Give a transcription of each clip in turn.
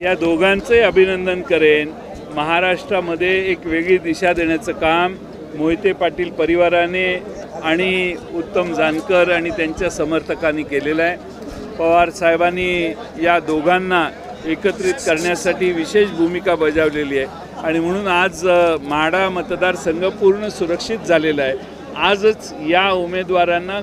या दोघांचंही अभिनंदन करेन. महाराष्ट्रामध्ये एक वेगळी दिशा देण्याचं काम मोहिते पाटील परिवाराने आणि उत्तम जानकर आणि त्यांच्या समर्थकांनी केलेलं आहे. पवार साहेबांनी या दोघांना एकत्रित करण्यासाठी विशेष भूमिका बजावलेली आहे. आणि म्हणून आज म्हाडा मतदारसंघ पूर्ण सुरक्षित झालेला आहे. आजच या उमेदवारांना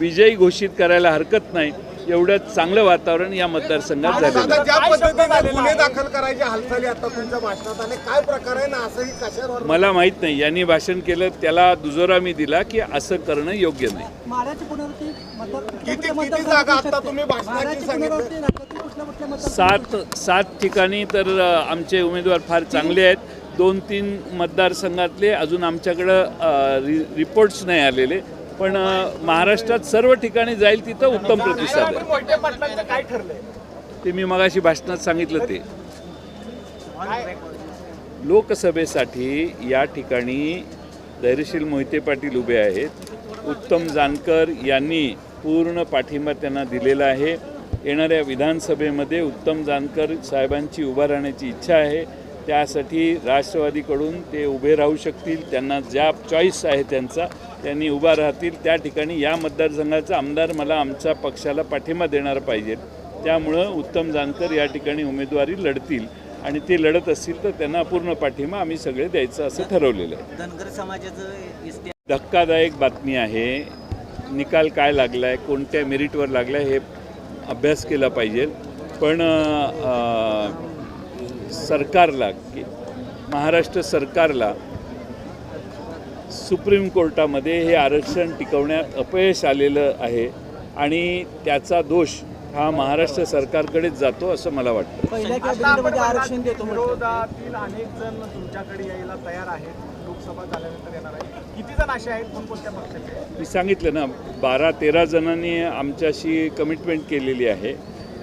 विजयी घोषित करायला हरकत नाही. एवढं चांगलं वातावरण या मतदारसंघात झालेलं आहे. आता ज्या पद्धतीने गुन्हे दाखल करायच्या हालचाली आता तुमच्या भाषणात आले काय प्रकार आहे ना असंही कशावर? मला माहीत नाही. यांनी भाषण केलं त्याला दुजोरा मी दिला की असं करणं योग्य नाही. माढ्याची पुनरावृत्ती मतदार किती- कुठल्या किती मतदारसंघात जागा होऊ आता शकते? तुम्ही भाषणाची माढ्याची सांगितलं? पुनरावृत्ती राज्यातील कुठल्या कुठल्या मतदारसंघात सात सात ठिकाणी तर अ, आमचे उमेदवार फार चांगले आहेत. दोन तीन मतदारसंघातले अजून आमच्याकडं अ, रि रिपोर्ट्स नाही आलेले. पण महाराष्ट्रात सर्व ठिकाणी जाईल तिथं उत्तम प्रतिसाद आहे. ते मी मगाशी भाषणात सांगितलं ते. लोकसभेसाठी या ठिकाणी धैर्यशील मोहिते पाटील उभे आहेत. उत्तम जानकर यांनी पूर्ण पाठिंबा त्यांना दिलेला आहे. येणाऱ्या विधानसभेमध्ये उत्तम जानकर साहेबांची उभा राहण्याची इच्छा आहे. त्यासाठी राष्ट्रवादीकडून ते उभे राहू शकतील त्यांना ज्या चॉईस आहे त्यांचा त्यांनी उभा राहतील त्या ठिकाणी या मतदारसंघाचा आमदार मला आमच्या पक्षाला पाठिंबा देणार पाहिजे. त्यामुळं उत्तम जानकर या ठिकाणी उमेदवारी लढतील आणि ते लढत असतील तर त्यांना पूर्ण पाठिंबा आम्ही सगळे द्यायचं असं ठरवलेलं आहे. धनगर समाजाचं धक्कादायक बातमी आहे. निकाल काय लागला आहे कोणत्या मेरिटवर लागला आहे हे अभ्यास केला पाहिजे. पण सरकारला की महाराष्ट्र सरकारला सुप्रीम कोर्टामध्ये हे आरक्षण टिकवण्यात अपयश आलेलं आहे आणि त्याचा दोष हा महाराष्ट्र सरकारकडेच जातो असं मला वाटतं. आरक्षण देतो. विरोधातील अनेक जण तुमच्याकडे यायला तयार आहेत. लोकसभा झाल्यानंतर येणार आहे किती जण असे आहेत? कोणकोणत्या पक्षाचे? मी सांगितलं ना बारा तेरा जणांनी आमच्याशी कमिटमेंट केलेली आहे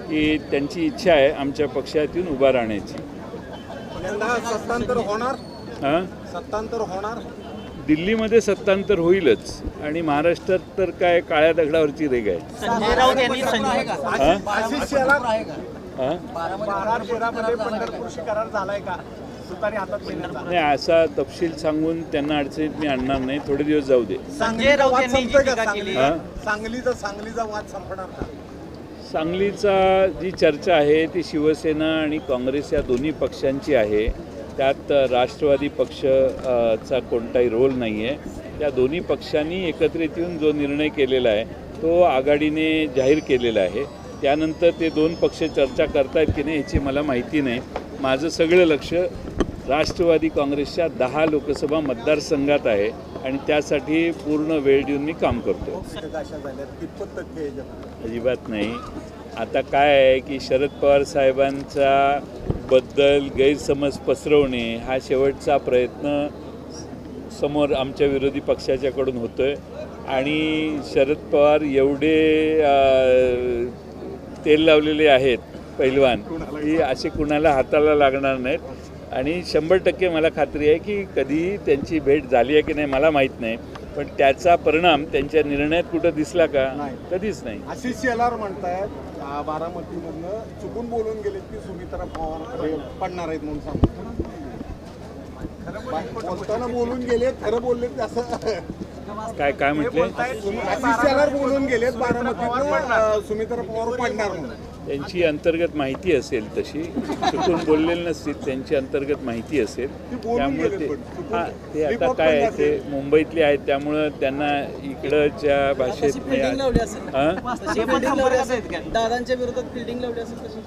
की त्यांची इच्छा आहे आमच्या पक्षातून उभा राहण्याची. यंदा सत्तांतर होणार. हां? सत्तांतर होणार. दिल्लीमध्ये सत्तांतर होईलच. आणि महाराष्ट्रात तर काय काळ्या दगडावरची रेग आहे. संजय राऊत यांनी संजय हां? आशिष शेलार. हां? बारा शहरामध्ये पंढरपूरशी करार झालाय का? सुतारी हातात घेण्याचा. नाही असा तपशील सांगून त्यांना अडचणीत मी आणणार नाही. थोडे दिवस जाऊ दे. संजय राऊत यांनी जी टीका सांगली? केली? हां? सांगलीचा सांगलीचा वाद संपणार का? सांगलीचा जी चर्चा आहे ती शिवसेना आणि काँग्रेस या दोन्ही पक्षांची आहे. त्यात राष्ट्रवादी पक्ष चा कोणताही रोल नाही आहे त्या दोन्ही पक्षांनी एकत्रित येऊन जो निर्णय केलेला आहे तो आघाडीने जाहीर केलेला आहे. त्यानंतर ते दोन पक्ष चर्चा करतायत की नाही याची मला माहिती नाही. माझं सगळं लक्ष राष्ट्रवादी काँग्रेसच्या दहा लोकसभा मतदारसंघात आहे आणि त्यासाठी पूर्ण वेळ देऊन मी काम करतो अशा अजिबात नाही. आता काय आहे की शरद पवार साहेबांचा बद्दल गैरसमज पसरवणे हा शेवटचा प्रयत्न समोर आमच्या विरोधी पक्षाच्याकडून होतो आहे आणि शरद पवार एवढे तेल लावलेले आहेत पैलवान की असे कुणाला हाताला लागणार नाहीत. आणि शंभर टक्के मला खात्री आहे की कधी त्यांची भेट झाली आहे की नाही मला माहीत नाही. पण त्याचा परिणाम त्यांच्या निर्णयात कुठं दिसला का नाही. कधीच नाही. आशिष शेलार म्हणतायत आ, बारामतीमधनं चुकून बोलून गेलेत की सुमित्रा पवार हे पडणार आहेत म्हणून सांगतो बोलताना बोलून गेले खरं बोलले असं. काय काय म्हटले? आशिष शेलार बोलून गेलेत बारामतीतनं सुमित्रा पवार पडणार म्हणून. त्यांची अंतर्गत माहिती असेल तशी चुकून बोललेले नसतील त्यांची अंतर्गत माहिती असेल. त्यामुळे ते. हां ते आता काय आहे ते मुंबईतले आहेत त्यामुळं त्यांना इकडच्या भाषेत हां? दादांच्या विरोधात फिल्डिंग लावली असेल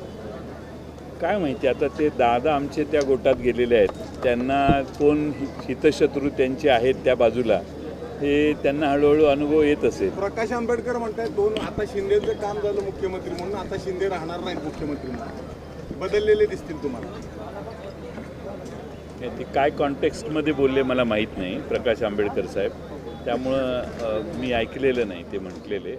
काय माहिती आता ते दादा आमचे त्या गोटात गेलेले आहेत. त्यांना कोण हितशत्रू त्यांचे आहेत त्या बाजूला? हे त्यांना हळूहळू अनुभव येत असेल प्रकाश आंबेडकर म्हणतायत दोन आता शिंदेचं काम झालं मुख्यमंत्री म्हणून आता शिंदे राहणार नाहीत मुख्यमंत्री म्हणून. बदललेले दिसतील तुम्हाला. ते काय कॉन्टेक्स्टमध्ये बोलले मला माहीत नाही प्रकाश आंबेडकर साहेब. त्यामुळं मी ऐकलेलं नाही ते म्हटलेले.